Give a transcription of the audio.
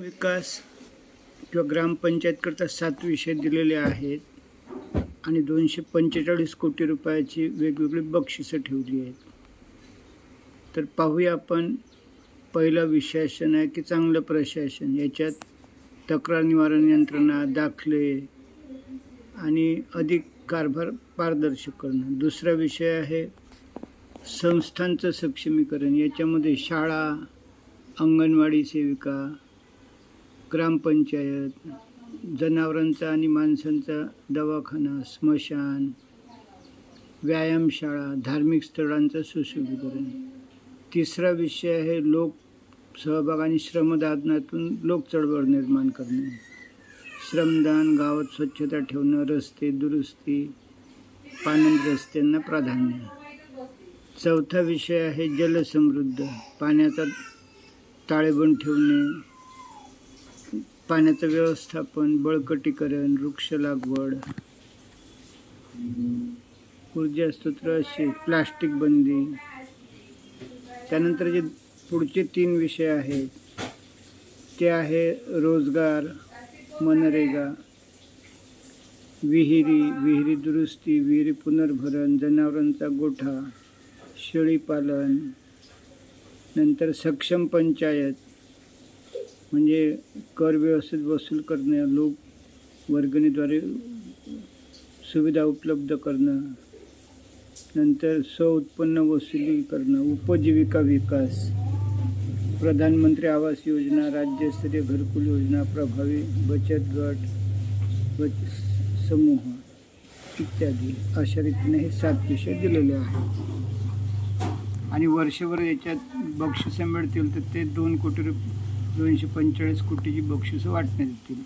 विकास किंवा ग्रामपंचायतकरता सात विषय दिलेले आहेत आणि दोनशे पंचेचाळीस कोटी रुपयाची वेगवेगळी बक्षिसं ठेवली आहेत. तर पाहूया आपण पहिला विशेषण आहे की चांगलं प्रशासन. याच्यात तक्रार निवारण यंत्रणा दाखले आणि अधिक कारभार पारदर्शक करणं. दुसरा विषय आहे संस्थांचं सक्षमीकरण. याच्यामध्ये शाळा अंगणवाडी सेविका ग्रामपंचायत जनावरांचा आणि माणसांचा दवाखाना स्मशान व्यायामशाळा धार्मिक स्थळांचं सुशोभीकरण. तिसरा विषय आहे लोक सहभाग आणि श्रमदानातून लोक चळवळ निर्माण करणे. श्रमदान गावात स्वच्छता ठेवणं रस्ते दुरुस्ती पाण्यात रस्त्यांना प्राधान्य. चौथा विषय आहे जलसमृद्ध पाण्याचा ताळेबंद ठेवणे. पाण्याचं व्यवस्थापन बळकटीकरण वृक्ष लागवड ऊर्जा स्तोत्र असे प्लास्टिक बंदी. त्यानंतर जे पुढचे तीन विषय आहेत ते आहे रोजगार मनरेगा विहिरी विहिरी दुरुस्ती विहिरी पुनर्भरण जनावरांचा गोठा शेळीपालन नंतर सक्षम पंचायत म्हणजे कर व्यवस्थित वसूल करणं लोक वर्गणीद्वारे सुविधा उपलब्ध करणं नंतर स्वउत्पन्न वसुली करणं उपजीविका विकास प्रधानमंत्री आवास योजना राज्यस्तरीय घरकुल योजना प्रभावी बचत गट बच समूह इत्यादी अशा रीतीने हे सात विषय दिलेले आहेत. आणि वर्षभर याच्यात बक्षिसं मिळतील तर ते दोन कोटी रुपये दोनशे पंचेचाळीस कोटीची बक्षिसं वाटण्यात येतील.